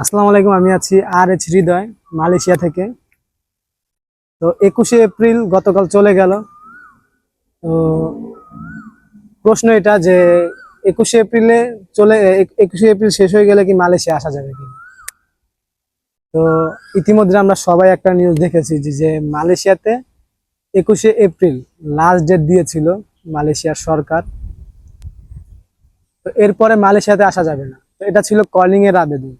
আসসালামু আলাইকুম, আমি আছি আর এইচ হৃদয়, মালয়েশিয়া থেকে। তো একুশে এপ্রিল গতকাল চলে গেল। তো প্রশ্ন এটা যে একুশে এপ্রিলে চলে, একুশে এপ্রিল শেষ হয়ে গেলে কি মালয়েশিয়া আসা যাবে কি তো ইতিমধ্যে আমরা সবাই একটা নিউজ দেখেছি যে যে মালয়েশিয়াতে একুশে এপ্রিল লাস্ট ডেট দিয়েছিল মালয়েশিয়ার সরকার। তো এরপরে মালয়েশিয়াতে আসা যাবে না। তো এটা ছিল কলিং এর আবেদন।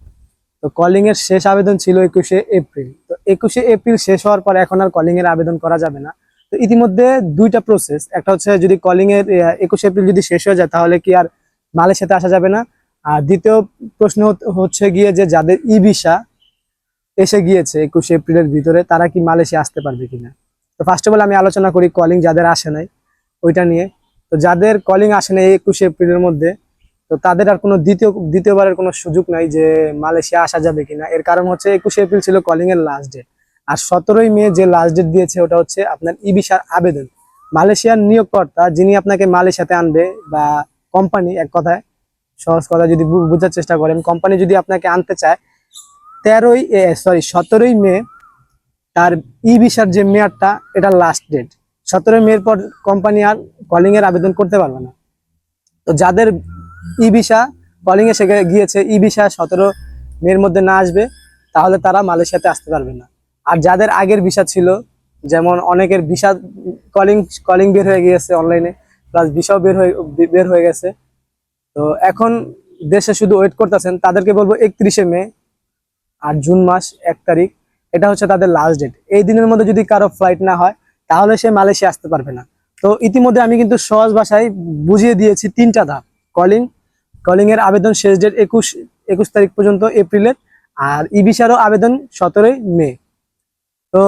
তো কলিং এর শেষ আবেদন ছিল একুশে এপ্রিল। তো একুশে এপ্রিল শেষ হওয়ার পর এখন আর কলিং এর আবেদন করা যাবে না। তো ইতিমধ্যে দুইটা প্রসেস একটা হচ্ছে যদি কলিং এর একুশে এপ্রিল যদি শেষ হয়ে যায় তাহলে কি আর মালয়েশিয়াতে আসা যাবে না। আর দ্বিতীয় প্রশ্ন হচ্ছে গিয়ে যে যাদের ই ভিসা এসে গিয়েছে একুশে এপ্রিলের ভিতরে, তারা কি মালয়েশিয়া আসতে পারবে কিনা? তো ফার্স্ট অফ অল আমি আলোচনা করি কলিং যাদের আসে নাই, ওইটা নিয়ে। তো যাদের কলিং আসে নাই একুশে এপ্রিলের মধ্যে তো তাদের আর কোনো দ্বিতীয়, দ্বিতীয়বারের কোনো সুযোগ নাই যে মালয়েশিয়া আসা যাবে কিনা। এর কারণ হচ্ছে একুশে এপ্রিল ছিল কলিং এর লাস্ট ডেট আর সতেরোই মে যে লাস্ট ডেট দিয়েছে, ওটা হচ্ছে আপনার ই ভিসার আবেদন। মালয়েশিয়ার নিয়োগকর্তা, যিনি আপনাকে মালয়েশিয়াতে আনবে বা কোম্পানি এক কথায়, সহজ কথা যদি বোঝার চেষ্টা করেন কোম্পানি যদি আপনাকে আনতে চায়, তেরোই সরি সতেরোই মে তার ই ভিসার যে মেয়াদটা, এটা লাস্ট ডেট সতেরোই মের পর কোম্পানি আর কলিং এর আবেদন করতে পারবে না। তো যাদের ই ভিসা কলিং এ সেখানে গিয়েছে ই ভিসা সতেরো মের মধ্যে না আসবে, তাহলে তারা মালয়েশিয়াতে আসতে পারবে না। আর যাদের আগের ভিসা ছিল, যেমন অনেকের ভিসা কলিং কলিং বের হয়ে গিয়েছে অনলাইনে প্লাস ভিসাও বের হয়ে বের হয়ে গেছে। তো এখন দেশে শুধু ওয়েট করতেছেন, তাদেরকে বলব একত্রিশে মে আর জুন মাস এক তারিখ, এটা হচ্ছে তাদের লাস্ট ডেট এই দিনের মধ্যে যদি কারও ফ্লাইট না হয়, তাহলে সে মালয়েশিয়া আসতে পারবে না। তো ইতিমধ্যে আমি কিন্তু সহজ ভাষায় বুঝিয়ে দিয়েছি তিনটা ধাপ। কলিং কলিং এর আবেদন শেষ ডেট একুশ একুশ তারিখ পর্যন্ত এপ্রিলের আর ই আবেদন সতেরোই মে তো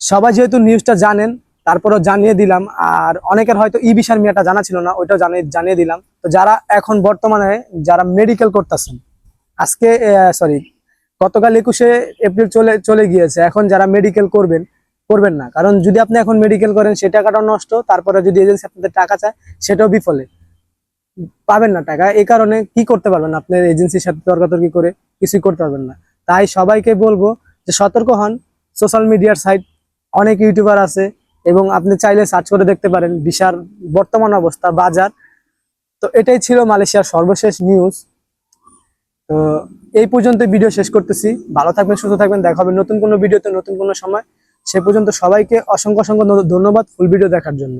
সবাই যেহেতু নিউজটা জানেন, তারপরও জানিয়ে দিলাম, আর অনেকের হয়তো ই মেয়াটা জানা ছিল না, ওইটাও জানিয়ে জানিয়ে দিলাম। তো যারা এখন বর্তমানে, যারা মেডিকেল করতেছেন, আজকে সরি গতকাল একুশে এপ্রিল চলে চলে গিয়েছে, এখন যারা মেডিকেল করবেন করবেন না। কারণ যদি আপনি এখন মেডিকেল করেন, সে টাকাটাও নষ্ট, তারপরে যদি এজেন্সি আপনাদের টাকা চায়, সেটাও বিফলে। পাবেন না টাকা। এই কারণে কি করতে পারবেন আপনার এজেন্সির সাথে তর্কাতর্কি করে কিছুই করতে পারবেন না। তাই সবাইকে বলব যে সতর্ক হন। সোশ্যাল মিডিয়ার সাইট অনেক ইউটিউবার আছে এবং আপনি চাইলে সার্চ করে দেখতে পারেন বিশার বর্তমান অবস্থা, বাজার। তো এটাই ছিল মালয়েশিয়ার সর্বশেষ নিউজ তো এই পর্যন্ত ভিডিও শেষ করতেছি। ভালো থাকবেন, সুস্থ থাকবেন। দেখা হবে নতুন কোনো ভিডিওতে নতুন কোনো সময়। সে পর্যন্ত সবাইকে অসংখ্য অসংখ্য ধন্যবাদ ফুল ভিডিও দেখার জন্য।